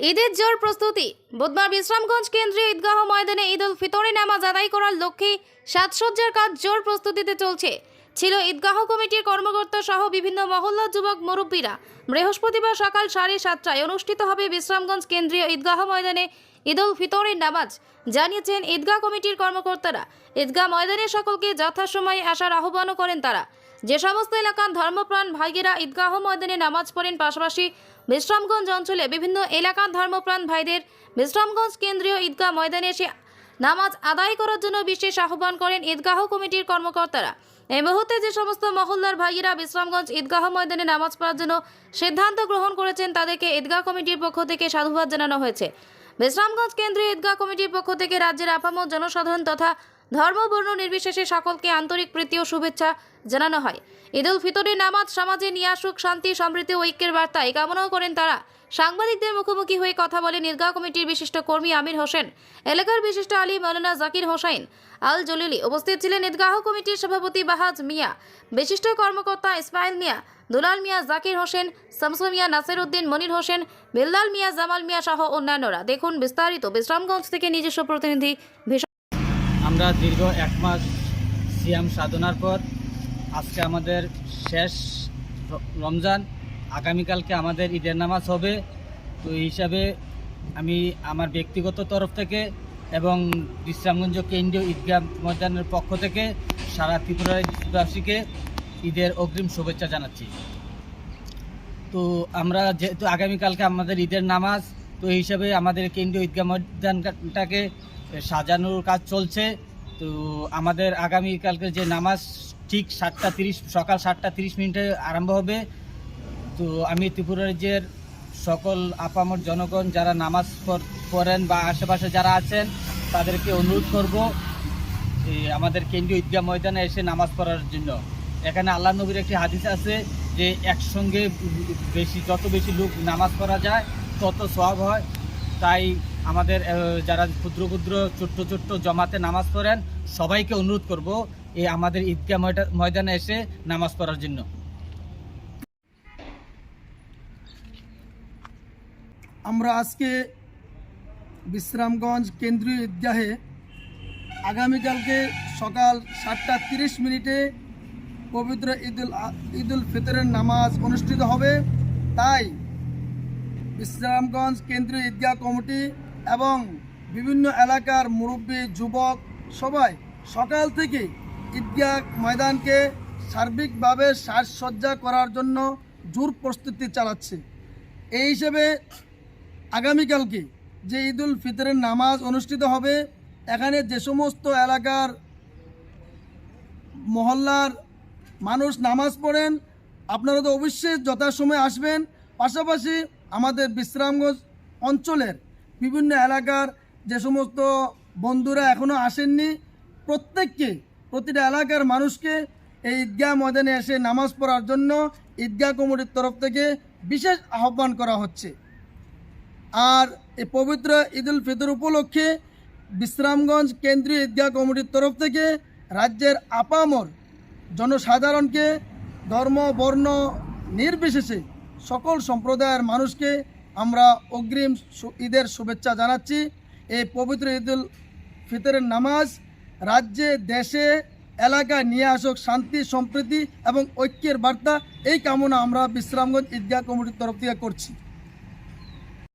ঈদের জোর প্রস্তুতি। বুধবার বিশ্রামগঞ্জ কেন্দ্রীয় ঈদগাহ ময়দানে ঈদ উল ফিতরের নামাজ আদায় করার লক্ষ্যে সাজসজ্জার কাজ জোর প্রস্তুতিতে চলছে। ছিল ঈদগাহ কমিটির কর্মকর্তা সহ বিভিন্ন মহল্লা যুবক মুরব্বীরা। বৃহস্পতিবার সকাল সাড়ে সাতটায় অনুষ্ঠিত হবে বিশ্রামগঞ্জ কেন্দ্রীয় ঈদগাহ ময়দানে ঈদ উল ফিতরের নামাজ। জানিয়েছেন ঈদগাহ কমিটির কর্মকর্তারা। ঈদগাহ ময়দানে সকলকে যথাসময়ে আসার আহ্বানও করেন তারা। যে সমস্ত এলাকার ধর্মপ্রাণ ভাইয়েরা ঈদগাহ ময়দানে নামাজ পড়েন, পাশাপাশি বিশ্রামগঞ্জ অঞ্চলে বিভিন্ন এলাকার ধর্মপ্রাণ ভাইদের বিশ্রামগঞ্জ কেন্দ্রীয় ঈদগাহ ময়দানে এসে নামাজ আদায় করার জন্য বিশেষ আহ্বান করেন ঈদগাহ কমিটির কর্মকর্তারা। এই মুহূর্তে যে সমস্ত মহল্লার ভাইয়েরা বিশ্রামগঞ্জ ঈদগাহ ময়দানে নামাজ পড়ার জন্য সিদ্ধান্ত গ্রহণ করেছেন, তাদেরকে ঈদগাহ কমিটির পক্ষ থেকে সাধুবাদ জানানো হয়েছে। বিশ্রামগঞ্জ কেন্দ্রীয় ঈদগাহ কমিটির পক্ষ থেকে রাজ্যের আপামর জনসাধারণ তথা ধর্ম, বর্ণ নির্বিশেষে সকলকে আন্তরিক প্রীতি ও শুভেচ্ছা জানানো হয়। ঈদ উল ফিতরের নামাজ সমাজে নিয়ে আসুক শান্তি, সমৃদ্ধি ঐক্যের বার্তা। কামনাও করেন তারা। সাংবাদিকদের মুখোমুখি হয়ে কথা বলেন ঈদগাহ কমিটির বিশিষ্ট কর্মী আমির হোসেন। এলাকার বিশিষ্ট আলী মৌলানা জাকির হোসাইন আল জলিলি উপস্থিত ছিলেন ঈদগাহ কমিটির সভাপতি বাহাজ মিয়া। বিশিষ্ট কর্মকর্তা ইসমাইল মিয়া, দুলাল মিয়া জাকির হোসেন, শামসু মিয়া নাসির উদ্দিন মনির হোসেন বিল্লাল মিয়া, জামাল মিয়া সহ অন্যান্যরা। দেখুন বিস্তারিত। বিশ্রামগঞ্জ থেকে নিজস্ব প্রতিনিধি আমরা দীর্ঘ এক মাস সিয়াম সাধনার পর আজকে আমাদের শেষ রমজান। আগামীকালকে আমাদের ঈদের নামাজ হবে। তো এই হিসাবে আমি আমার ব্যক্তিগত তরফ থেকে এবং বিশ্রামগঞ্জ কেন্দ্রীয় ঈদগাহ ময়দানের পক্ষ থেকে সারা ত্রিপুরাবাসীকে ঈদের অগ্রিম শুভেচ্ছা জানাচ্ছি। তো আমরা যেহেতু আগামীকালকে আমাদের ঈদের নামাজ, তো এই হিসাবে আমাদের কেন্দ্রীয় ঈদগাহ ময়দানটাকে সাজানোর কাজ চলছে। তো আমাদের আগামীকালকে যে নামাজ ঠিক সাতটা তিরিশ, সকাল সাতটা তিরিশ মিনিটে আরম্ভ হবে। তো আমি ত্রিপুরা রাজ্যের সকল আপামর জনগণ যারা নামাজ পড়- পড়েন বা আশেপাশে যারা আছেন, তাদেরকে অনুরোধ করব আমাদের কেন্দ্রীয় ঈদগাহ ময়দানে এসে নামাজ পড়ার জন্য। এখানে আল্লাহ নবীর একটি হাদিস আছে যে, একসঙ্গে বেশি, যত বেশি লোক নামাজ পড়া যায়, তত সব হয়। তাই আমাদের যারা ক্ষুদ্র ক্ষুদ্র, ছোট্ট ছোট্ট জমাতে নামাজ পড়েন, সবাইকে অনুরোধ করব এই আমাদের ঈদগাহ ময়দানে এসে নামাজ পড়ার জন্য। আমরা আজকে বিশ্রামগঞ্জ কেন্দ্রীয় ঈদগাহে আগামীকালকে সকাল সাতটা তিরিশ মিনিটে পবিত্র ঈদুল ঈদুল ফিতরের নামাজ অনুষ্ঠিত হবে। তাই বিশ্রামগঞ্জ কেন্দ্রীয় ঈদগাহ কমিটি এবং বিভিন্ন এলাকার মুরব্বী, যুবক সবাই সকাল থেকে ঈদগাহ ময়দানকে সার্বিকভাবে সাজসজ্জা করার জন্য জোর প্রস্তুতি চালাচ্ছে। এই হিসেবে আগামীকালকে যে ঈদুল ফিতরের নামাজ অনুষ্ঠিত হবে, এখানে যে সমস্ত এলাকার মহল্লার মানুষ নামাজ পড়েন, আপনারা তো অবশ্যই যথাসময়ে আসবেন। পাশাপাশি আমাদের বিশ্রামগঞ্জ অঞ্চলের বিভিন্ন এলাকার যে সমস্ত বন্ধুরা এখনও আসেননি, প্রত্যেককে, প্রতিটা এলাকার মানুষকে এই ঈদগাহ ময়দানে এসে নামাজ পড়ার জন্য ঈদগাহ কমিটির তরফ থেকে বিশেষ আহ্বান করা হচ্ছে। আর এই পবিত্র ঈদুল ফিতর উপলক্ষে বিশ্রামগঞ্জ কেন্দ্রীয় ঈদগাহ কমিটির তরফ থেকে রাজ্যের আপামর জনসাধারণকে ধর্ম, বর্ণ নির্বিশেষে সকল সম্প্রদায়ের মানুষকে আমরা অগ্রিম ঈদের শুভেচ্ছা জানাচ্ছি। এই পবিত্র ঈদুল ফিতরের নামাজ রাজ্যে, দেশে, এলাকায় নিয়ে আসুক শান্তি, সম্প্রীতি এবং ঐক্যের বার্তা। এই কামনা আমরা বিশ্রামগঞ্জ ঈদগাহ কমিটির তরফ থেকে করছি।